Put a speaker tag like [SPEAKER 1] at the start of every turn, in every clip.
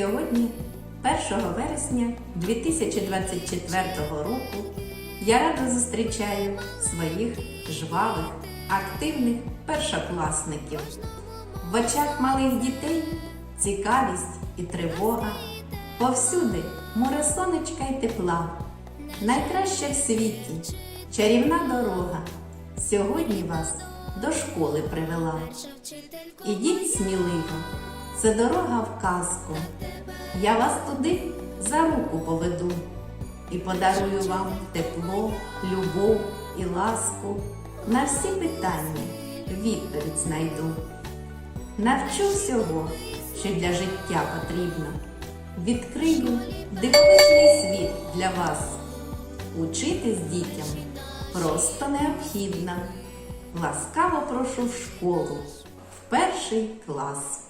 [SPEAKER 1] Сьогодні, 1 вересня 2024 року, я радо зустрічаю своїх жвавих, активних першокласників. В очах малих дітей цікавість і тривога. Повсюди море сонечка й тепла. Найкраща в світі чарівна дорога. Сьогодні вас до школи привела. Ідіть сміливо, це дорога в казку. Я вас туди за руку поведу і подарую вам тепло, любов і ласку. На всі питання відповідь знайду. Навчу всього, що для життя потрібно. Відкрию дивовижний світ для вас. Учитись дітям просто необхідно. Ласкаво прошу в школу, в перший клас.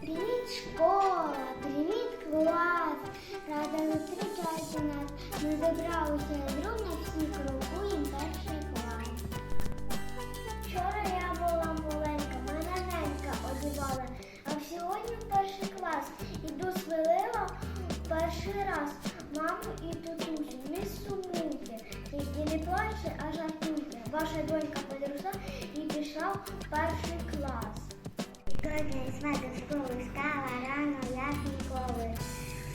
[SPEAKER 2] Привіт, школа, привіт, клас! Рада зустрічати нас. Ми зібралися дружно всі крокуємо перший клас. Вчора я була маленька, мене ненька одягала, а сьогодні перший клас. Іду свалила перший раз. Маму і тутусю, не сумуйте, тільки не плачте, а жартуйте. Ваша донька подросла і пішла в перший клас. З вас до школи стала рано, як ніколи.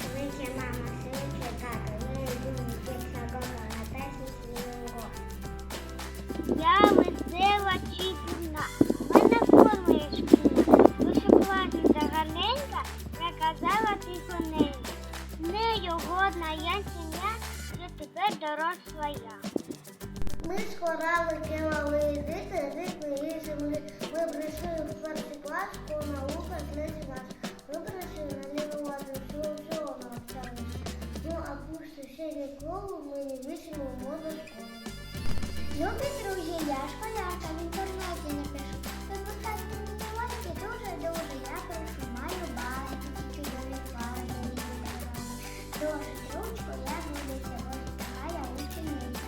[SPEAKER 2] Швидше мама, швидше тато, я йду тих шагом на перший свій. Я весела чіпівна, мене форма є шкільна. Вишукуватися гарненька, наказала тихоненько. Нею годна я сім'я, вже тепер доросла я. Ми складали, кивали дити, рикли і землі. Ми прийшли в перший клас, по науках третій клас. Ми прийшли на ліву ладу, всього всього навчалися. Ну, а пусти ще ніколи ми не вийшли в моду школи. Любі друзі, я школярка, в інтернеті напишу. Випускайте мені лайки дуже-дуже, я пишу, маю байки, чудові пари, Досить ручку, я буду ось така я учениця.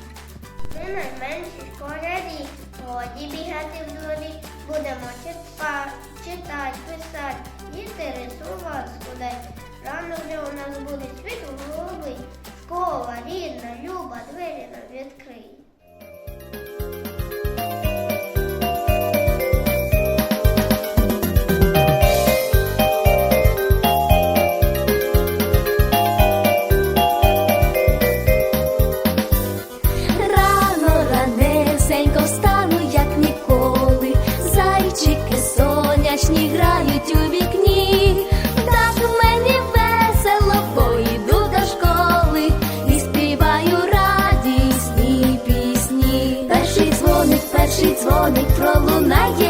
[SPEAKER 2] Це найменші школярі, годі бігати в дворі, будемо читати, читати, писати, діти рисувати, складати. Рано вже у нас буде світ голови. Школа рідна, люба, двері нам відкрий. дзвоник пролунає.